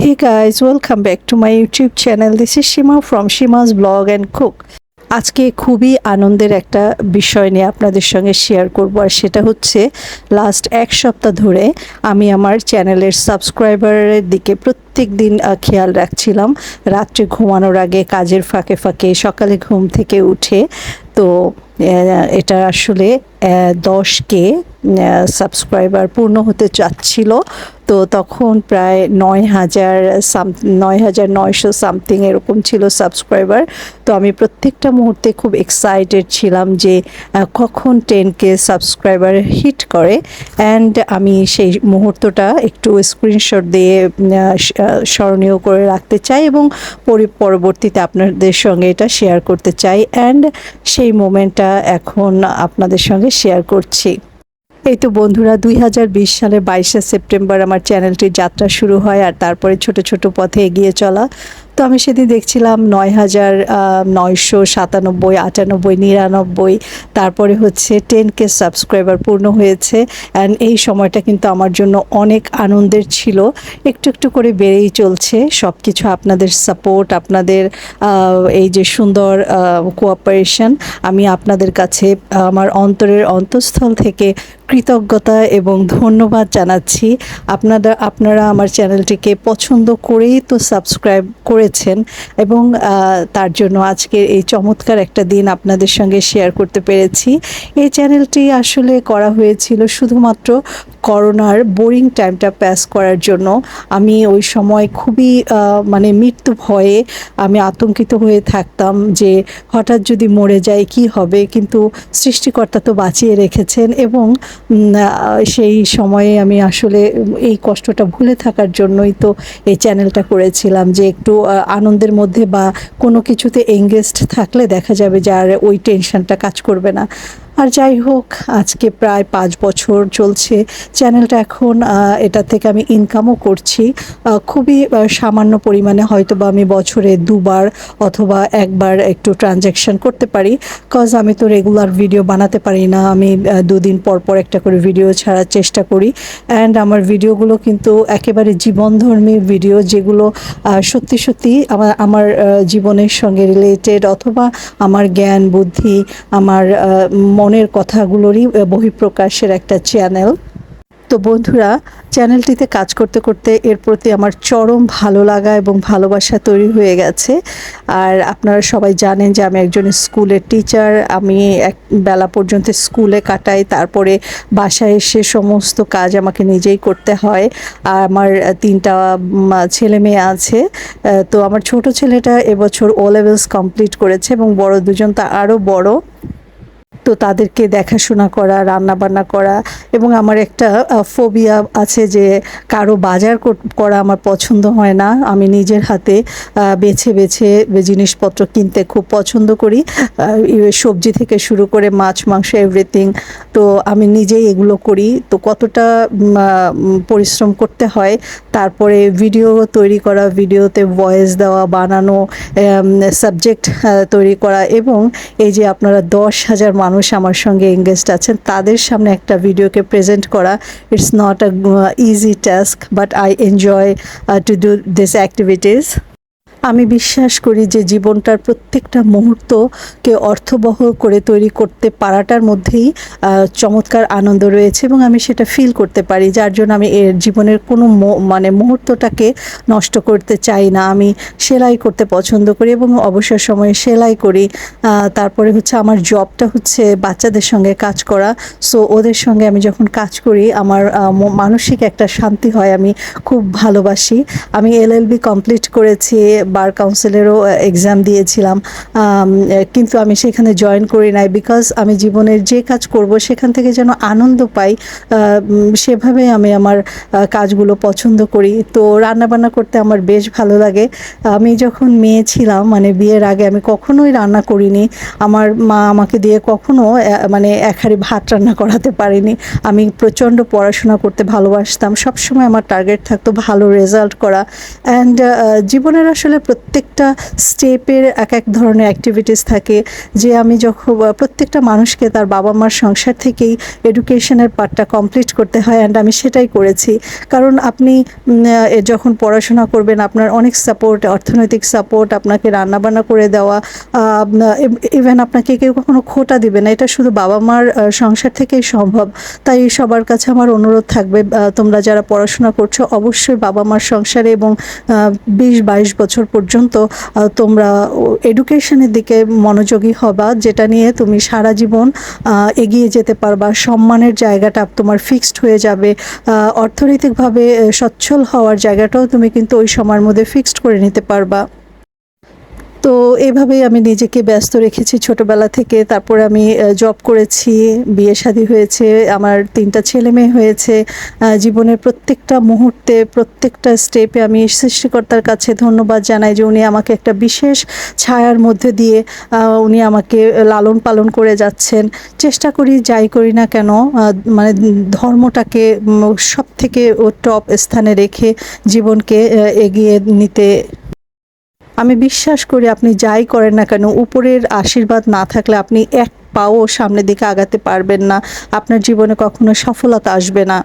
Hey guys, welcome back to my YouTube channel. This is Shima from Shima's blog and Cook. আজকে খুবই আনন্দের একটা বিষয় নিয়ে আপনাদের সঙ্গে শেয়ার করব আর সেটা হচ্ছে লাস্ট এক সপ্তাহ ধরে আমি আমার চ্যানেলের সাবস্ক্রাইবারের দিকে প্রত্যেক দিন খেয়াল রাখছিলাম। রাত্রে ঘুমানোর আগে কাজের ফাঁকে ফাঁকে, সকালে ঘুম থেকে উঠে তো এটা আসলে দশ কে সাবস্ক্রাইবার পূর্ণ হতে চাচ্ছিল। তো তখন প্রায় নয় হাজার সাম, নয় হাজার নয়শো সামথিং এরকম ছিল সাবস্ক্রাইবার তো আমি প্রত্যেকটা মুহূর্তে খুব এক্সাইটেড ছিলাম যে কখন টেন কে সাবস্ক্রাইবার হিট করে। অ্যান্ড আমি সেই মুহূর্তটা একটু স্ক্রিনশট দিয়ে স্মরণীয় করে রাখতে চাই এবং পরবর্তীতে আপনাদের সঙ্গে এটা শেয়ার করতে চাই অ্যান্ড সেই মোমেন্টটা এখন আপনাদের সঙ্গে শেয়ার করছি। এই তো বন্ধুরা, দুই হাজার বিশ সালের বাইশে সেপ্টেম্বর আমার চ্যানেলটির যাত্রা শুরু হয় আর তারপরে ছোট ছোট পথে এগিয়ে চলা। তো আমি সেদিন দেখছিলাম নয় হাজার নয়শো সাতানব্বই, আটানব্বই, নিরানব্বই, তারপরে হচ্ছে টেন কে সাবস্ক্রাইবার পূর্ণ হয়েছে। অ্যান্ড এই সময়টা কিন্তু আমার জন্য অনেক আনন্দের ছিল। একটু একটু করে বেড়েই চলছে। সব কিছু আপনাদের সাপোর্ট আপনাদের এই যে সুন্দর কোঅপারেশন আমি আপনাদের কাছে, আমার অন্তরের অন্তঃস্থল থেকে কৃতজ্ঞতা এবং ধন্যবাদ জানাচ্ছি। আপনারা আপনারা আমার চ্যানেলটিকে পছন্দ করেই তো সাবস্ক্রাইব করেছেন এবং তার জন্য আজকের এই চমৎকার একটা দিন আপনাদের সঙ্গে শেয়ার করতে পেরেছি। এই চ্যানেলটি আসলে করা হয়েছিল শুধুমাত্র করোনার বোরিং টাইমটা পাস করার জন্য। আমি ওই সময় খুবই মানে মৃত্যু ভয়ে আমি আতঙ্কিত হয়ে থাকতাম যে হঠাৎ যদি মরে যায় কি হবে? কিন্তু সৃষ্টিকর্তা তো বাঁচিয়ে রেখেছেন এবং সেই সময়ে আমি আসলে এই কষ্টটা ভুলে থাকার জন্যই তো এই চ্যানেলটা করেছিলাম যে একটু আনন্দের মধ্যে বা কোনো কিছুতে এঙ্গেজড থাকলে দেখা যাবে যে আর ওই টেনশনটা কাজ করবে না। আর যাই হোক, আজকে প্রায় পাঁচ বছর চলছে। চ্যানেলটা এখন এটা থেকে আমি ইনকামও করছি। খুবই সামান্য পরিমাণে হয়তো বা আমি বছরে দুবার অথবা একবার একটু ট্রানজ্যাকশন করতে পারি। কজ আমি তো রেগুলার ভিডিও বানাতে পারি না। আমি দুদিন পর পর একটা করে ভিডিও ছাড়ার চেষ্টা করি। অ্যান্ড আমার ভিডিওগুলো কিন্তু একেবারে জীবনধর্মী ভিডিও যেগুলো সত্যি সত্যি আমার আমার জীবনের সঙ্গে রিলেটেড অথবা আমার জ্ঞান, বুদ্ধি, আমার মনের কথাগুলোরই বহিঃপ্রকাশের একটা চ্যানেল তো বন্ধুরা চ্যানেলটিতে কাজ করতে করতে এর প্রতি আমার চরম ভালো লাগা এবং ভালোবাসা তৈরি হয়ে গেছে। আর আপনারা সবাই জানেন যে আমি একজন স্কুলের টিচার আমি এক বেলা পর্যন্ত স্কুলে কাটাই, তারপরে বাসায় এসে সমস্ত কাজ আমাকে নিজেই করতে হয়। আর আমার তিনটা ছেলে মেয়ে আছে তো আমার ছোট ছেলেটা এবছর ও লেভেলস কমপ্লিট করেছে এবং বড় দুজন তা আরও বড়। তো তাদেরকে দেখাশোনা করা রান্না বান্না করা এবং আমার একটা ফোবিয়া আছে যে কারও বাজার করা আমার পছন্দ হয় না। আমি নিজের হাতে বেছে বেছে জিনিসপত্র কিনতে খুব পছন্দ করি। সবজি থেকে শুরু করে মাছ, মাংস এভরিথিং তো আমি নিজেই এগুলো করি। তো কতটা পরিশ্রম করতে হয়। তারপরে ভিডিও তৈরি করা ভিডিওতে ভয়েস দেওয়া, বানানো সাবজেক্ট তৈরি করা এবং এই যে আপনারা দশ হাজার মানুষ আমার সঙ্গে এঙ্গেজড আছেন। তাদের সামনে একটা ভিডিওকে প্রেজেন্ট করা it's not a easy task but I enjoy to do this activities আমি বিশ্বাস করি যে জীবনটার প্রত্যেকটা মুহূর্তকে অর্থবহ করে তৈরি করতে পারাটার মধ্যেই চমৎকার আনন্দ রয়েছে এবং আমি সেটা ফিল করতে পারি, যার জন্য আমি এর জীবনের কোনো মানে মুহূর্তটাকে নষ্ট করতে চাই না। আমি সেলাই করতে পছন্দ করি এবং অবসর সময়ে সেলাই করি। তারপরে হচ্ছে আমার জবটা হচ্ছে বাচ্চাদের সঙ্গে কাজ করা। সো ওদের সঙ্গে আমি যখন কাজ করি, আমার মানসিক একটা শান্তি হয়, আমি খুব ভালোবাসি। আমি এলএলবি কমপ্লিট করেছি বার কাউন্সিলেরও এক্সাম দিয়েছিলাম। কিন্তু আমি সেখানে জয়েন করি নাই বিকজ আমি জীবনের যে কাজ করব সেখান থেকে যেন আনন্দ পাই সেভাবে আমি আমার কাজগুলো পছন্দ করি। তো রান্নাবান্না করতে আমার বেশ ভালো লাগে। আমি যখন মেয়ে ছিলাম মানে বিয়ের আগে আমি কখনোই রান্না করিনি। আমার মা আমাকে দিয়ে কখনো মানে এক হাঁড়ি ভাত রান্না করাতে পারিনি। আমি প্রচণ্ড পড়াশোনা করতে ভালোবাসতাম। সবসময় আমার টার্গেট থাকতো ভালো রেজাল্ট করা। অ্যান্ড জীবনের আসলে প্রত্যেকটা স্টেপের এক এক ধরনের অ্যাক্টিভিটিস থাকে। যে আমি যখন প্রত্যেকটা মানুষকে তার বাবা মার সংসার থেকেই এডুকেশনের পার্টটা কমপ্লিট করতে হয় অ্যান্ড আমি সেটাই করেছি। কারণ আপনি যখন পড়াশোনা করবেন, আপনার অনেক সাপোর্ট অর্থনৈতিক সাপোর্ট আপনাকে রান্নাবান্না করে দেওয়া ইভেন আপনাকে কেউ কখনো খোটা দিবে না। এটা শুধু বাবা মার সংসার থেকেই সম্ভব। তাই সবার কাছে আমার অনুরোধ থাকবে তোমরা যারা পড়াশোনা করছ, অবশ্যই বাবা মার সংসারে এবং বিশ বাইশ বছর পর্যন্ত তোমরা এডুকেশনের দিকে মনোযোগী হবা, যেটা নিয়ে তুমি সারা জীবন এগিয়ে যেতে পারবা। সম্মানের জায়গাটা তোমার ফিক্সড হয়ে যাবে। অর্থনৈতিকভাবে সচ্ছল হওয়ার জায়গাটাও তুমি কিন্তু ওই সময়ের মধ্যে ফিক্সড করে নিতে পারবা। তো এভাবেই আমি নিজেকে ব্যস্ত রেখেছি ছোটবেলা থেকে। তারপর আমি জব করেছি, বিয়ে শাদী হয়েছে, আমার তিনটা ছেলে মেয়ে হয়েছে। জীবনের প্রত্যেকটা মুহূর্তে, প্রত্যেকটা স্টেপে আমি সৃষ্টিকর্তার কাছে ধন্যবাদ জানাই যে উনি আমাকে একটা বিশেষ ছায়ার মধ্যে দিয়ে উনি আমাকে লালন পালন করে যাচ্ছেন। চেষ্টা করি, যাই করি না কেন মানে ধর্মটাকে সব থেকে ও টপ স্থানে রেখে জীবনকে এগিয়ে নিতে আমি বিশ্বাস করি আপনি যাই করেন না কেন, উপরের আশীর্বাদ না থাকলে আপনি এক পাও সামনের দিকে আগাতে পারবেন না। আপনার জীবনে কখনো সফলতা আসবে না।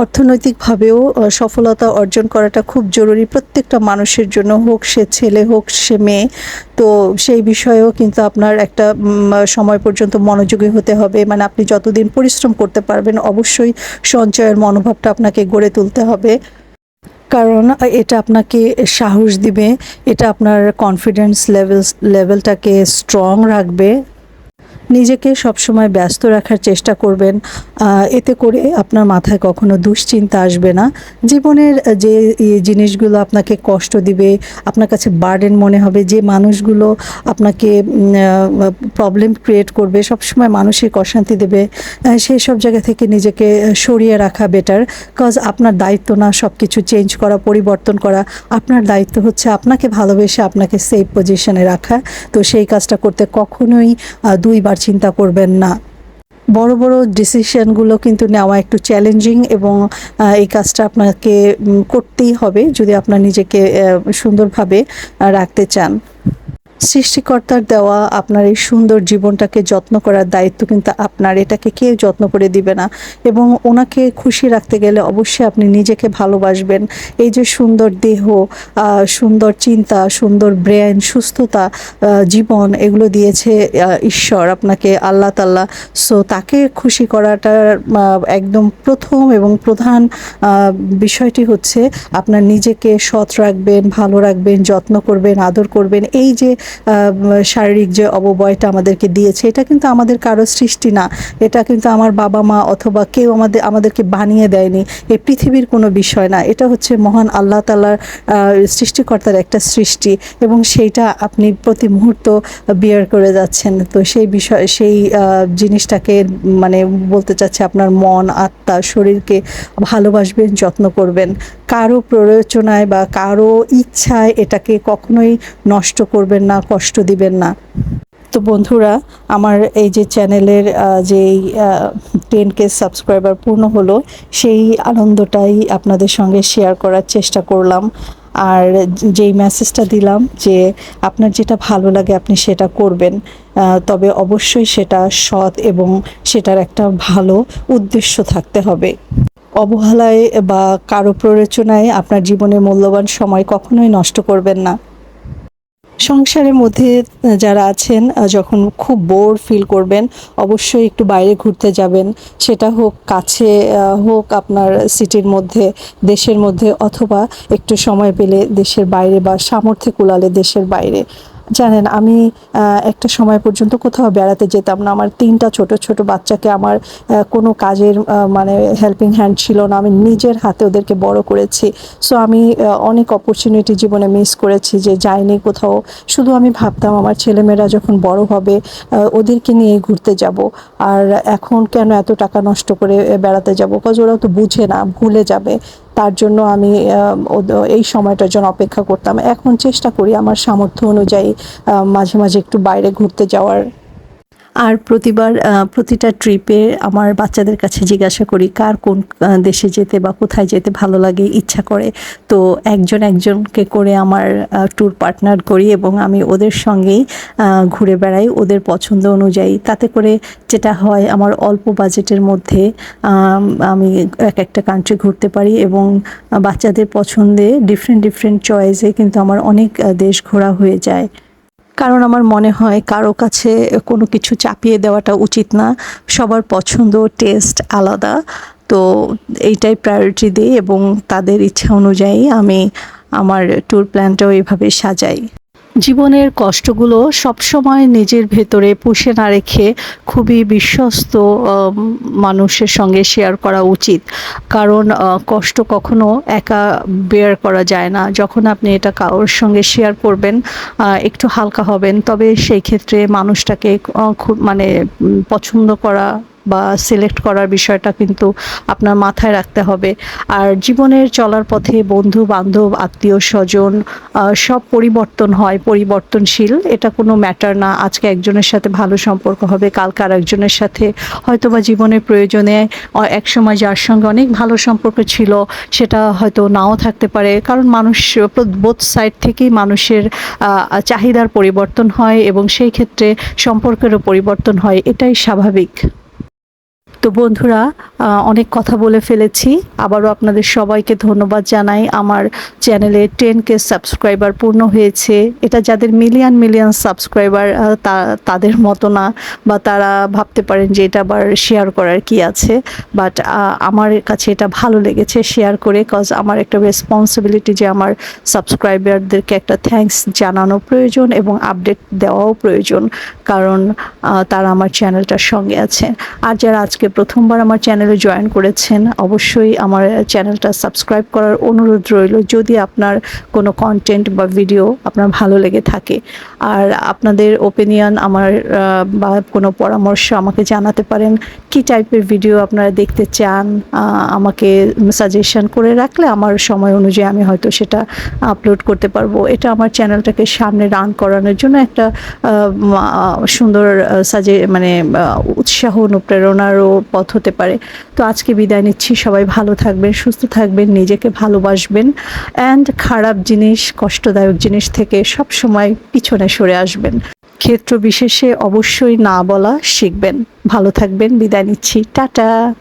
অর্থনৈতিকভাবেও সফলতা অর্জন করাটা খুব জরুরি প্রত্যেকটা মানুষের জন্য, হোক সে ছেলে, হোক সে মেয়ে। তো সেই বিষয়েও কিন্তু আপনার একটা সময় পর্যন্ত মনোযোগী হতে হবে। মানে আপনি যতদিন পরিশ্রম করতে পারবেন, অবশ্যই সঞ্চয়ের মনোভাবটা আপনাকে গড়ে তুলতে হবে। কারণ এটা আপনাকে সাহস দিবে এটা আপনার কনফিডেন্স লেভেলস লেভেলটাকে স্ট্রং রাখবে। নিজেকে সবসময় ব্যস্ত রাখার চেষ্টা করবেন এতে করে আপনার মাথায় কখনো দুশ্চিন্তা আসবে না। জীবনের যে জিনিসগুলো আপনাকে কষ্ট দিবে, আপনার কাছে বার্ডেন মনে হবে, যে মানুষগুলো আপনাকে প্রবলেম ক্রিয়েট করবে, সবসময় মানসিক অশান্তি দেবে সেই সব জায়গা থেকে নিজেকে সরিয়ে রাখা বেটার কজ আপনার দায়িত্ব না সব কিছু চেঞ্জ করা, পরিবর্তন করা, আপনার দায়িত্ব হচ্ছে আপনাকে ভালোবেসে আপনাকে সেফ পজিশনে রাখা। তো সেই কাজটা করতে কখনোই দুইবার চিন্তা করবেন না। বড় বড় ডিসিশনগুলো কিন্তু নেওয়া একটু চ্যালেঞ্জিং এবং এই কাজটা আপনাকে করতেই হবে যদি আপনার নিজেকে সুন্দরভাবে রাখতে চান। সৃষ্টিকর্তার দেওয়া আপনার এই সুন্দর জীবনটাকে যত্ন করার দায়িত্ব কিন্তু আপনার। এটাকে কেউ যত্ন করে দিবে না। এবং ওনাকে খুশি রাখতে গেলে অবশ্যই আপনি নিজেকে ভালোবাসবেন। এই যে সুন্দর দেহ সুন্দর চিন্তা, সুন্দর ব্রেন, সুস্থতা জীবন, এগুলো দিয়েছে ঈশ্বর আপনাকে, আল্লাহ তাল্লাহ সো তাকে খুশি করাটার একদম প্রথম এবং প্রধান বিষয়টি হচ্ছে আপনার নিজেকে সৎ রাখবেন, ভালো রাখবেন, যত্ন করবেন, আদর করবেন। এই যে শারীরিক যে অববয়টা আমাদেরকে দিয়েছে, এটা কিন্তু আমাদের কারও সৃষ্টি না। এটা কিন্তু আমার বাবা মা অথবা কেউ আমাদের, আমাদেরকে বানিয়ে দেয়নি। এই পৃথিবীর কোনো বিষয় না। এটা হচ্ছে মহান আল্লাহ তালার সৃষ্টিকর্তার একটা সৃষ্টি এবং সেইটা আপনি প্রতি মুহূর্ত বিয়ার করে যাচ্ছেন। তো সেই বিষয়, সেই জিনিসটাকে মানে বলতে চাচ্ছে আপনার মন, আত্মা, শরীরকে ভালোবাসবেন, যত্ন করবেন। কারও প্ররোচনায় বা কারও ইচ্ছায় এটাকে কখনোই নষ্ট করবেন না। কষ্ট দিবেন না। তো বন্ধুরা, আমার এই যে চ্যানেলের যেই টেন কে সাবস্ক্রাইবার পূর্ণ হলো, সেই আনন্দটাই আপনাদের সঙ্গে শেয়ার করার চেষ্টা করলাম। আর যেই মেসেজটা দিলাম যে, আপনার যেটা ভালো লাগে আপনি সেটা করবেন। তবে অবশ্যই সেটা সৎ এবং সেটার একটা ভালো উদ্দেশ্য থাকতে হবে। অবহেলায় বা কারও প্ররোচনায় আপনার জীবনে মূল্যবান সময় কখনোই নষ্ট করবেন না। সংসারের মধ্যে যারা আছেন যখন খুব বোর ফিল করবেন, অবশ্যই একটু বাইরে ঘুরতে যাবেন। সেটা হোক কাছে হোক আপনার সিটির মধ্যে, দেশের মধ্যে, অথবা একটু সময় পেলে দেশের বাইরে বা সামর্থ্যে কুলালে দেশের বাইরে। জানেন, আমি একটা সময় পর্যন্ত কোথাও বেড়াতে যেতাম না। আমার তিনটা ছোট ছোট বাচ্চাকে আমার কোনো কাজের মানে হেল্পিং হ্যান্ড ছিল না। আমি নিজের হাতে ওদেরকে বড় করেছি। সো আমি অনেক অপরচুনিটি জীবনে মিস করেছি যে যাইনি কোথাও। শুধু আমি ভাবতাম আমার ছেলেমেয়েরা যখন বড় হবে ওদেরকে নিয়ে ঘুরতে যাব। আর এখন কেন এত টাকা নষ্ট করে বেড়াতে যাব? কজ ওরা তো বুঝে না, ভুলে যাবে। তার জন্য আমি এই সময়টার জন্য অপেক্ষা করতাম। এখন চেষ্টা করি আমার সামর্থ্য অনুযায়ী মাঝে মাঝে একটু বাইরে ঘুরতে যাওয়ার। আর প্রতিবার প্রতিটা ট্রিপে আমার বাচ্চাদের কাছে জিজ্ঞাসা করি, কার কোন দেশে যেতে বা কোথায় যেতে ভালো লাগে, ইচ্ছা করে? তো একজন একজনকে করে আমার ট্যুর পার্টনার করি এবং আমি ওদের সঙ্গেই ঘুরে বেড়াই ওদের পছন্দ অনুযায়ী। তাতে করে যেটা হয়, আমার অল্প বাজেটের মধ্যে, আমি এক একটা কান্ট্রি ঘুরতে পারি এবং বাচ্চাদের পছন্দে ডিফারেন্ট ডিফারেন্ট চয়েসে কিন্তু আমার অনেক দেশ ঘোরা হয়ে যায়। কারণ আমার মনে হয় কারও কাছে কোনো কিছু চাপিয়ে দেওয়াটা উচিত না। সবার পছন্দ টেস্ট আলাদা। তো এইটাই প্রায়োরিটি দিই এবং তাদের ইচ্ছা অনুযায়ী আমি আমার ট্যুর প্ল্যানটাও এইভাবে সাজাই। জীবনের কষ্টগুলো সবসময় নিজের ভেতরে পুষে না রেখে খুবই বিশ্বস্ত মানুষের সঙ্গে শেয়ার করা উচিত। কারণ কষ্ট কখনো একা বেয়ার করা যায় না। যখন আপনি এটা কারোর সঙ্গে শেয়ার করবেন একটু হালকা হবেন, তবে সেই ক্ষেত্রে মানুষটাকে খুব মানে পছন্দ করা বা সিলেক্ট করার বিষয়টা কিন্তু আপনার মাথায় রাখতে হবে। আর জীবনের চলার পথে বন্ধু বান্ধব আত্মীয় স্বজন সব পরিবর্তন হয় পরিবর্তনশীল। এটা কোনো ম্যাটার না। আজকে একজনের সাথে ভালো সম্পর্ক হবে কালকে আর একজনের সাথে হয়তোবা জীবনের প্রয়োজনে আহ, একসময় যার সঙ্গে অনেক ভালো সম্পর্ক ছিল সেটা হয়তো নাও থাকতে পারে। কারণ মানুষ বোথ সাইড থেকেই মানুষের চাহিদার পরিবর্তন হয় এবং সেই ক্ষেত্রে সম্পর্কেরও পরিবর্তন হয়। এটাই স্বাভাবিক। তো বন্ধুরা অনেক কথা বলে ফেলেছি। আবারও আপনাদের সবাইকে ধন্যবাদ জানাই। আমার চ্যানেলে টেন কে সাবস্ক্রাইবার পূর্ণ হয়েছে। এটা যাদের মিলিয়ন মিলিয়ন সাবস্ক্রাইবার তাদের মতো না, বা তারা ভাবতে পারেন যে এটা আবার শেয়ার করার কি আছে। বাট আমার কাছে এটা ভালো লেগেছে শেয়ার করে কজ আমার একটা রেসপন্সিবিলিটি যে আমার সাবস্ক্রাইবারদেরকে একটা থ্যাঙ্কস জানানো প্রয়োজন এবং আপডেট দেওয়াও প্রয়োজন। কারণ তারা আমার চ্যানেলটার সঙ্গে আছে। আর যারা আজকে প্রথমবার আমার চ্যানেলে জয়েন করেছেন, অবশ্যই আমার চ্যানেলটা সাবস্ক্রাইব করার অনুরোধ রইল। যদি আপনার কোনো কন্টেন্ট বা ভিডিও আপনার ভালো লেগে থাকে, আর আপনাদের ওপিনিয়ন আমার বা কোনো পরামর্শ আমাকে জানাতে পারেন, কি টাইপের ভিডিও আপনারা দেখতে চান আমাকে সাজেশন করে রাখলে আমার সময় অনুযায়ী আমি হয়তো সেটা আপলোড করতে পারব। এটা আমার চ্যানেলটাকে সামনে রান করানোর জন্য একটা সুন্দর সাজে মানে উৎসাহ, অনুপ্রেরণারও পথ হতে পারে। তো আজকে বিদায় নিচ্ছি। সবাই ভালো থাকবেন, সুস্থ থাকবেন, নিজেকে ভালোবাসবেন অ্যান্ড খারাপ জিনিস, কষ্টদায়ক জিনিস থেকে সব সময় পিছনে সরে আসবেন। ক্ষেত্র বিশেষে অবশ্যই না বলা শিখবেন। ভালো থাকবেন। বিদায় নিচ্ছি। টাটা!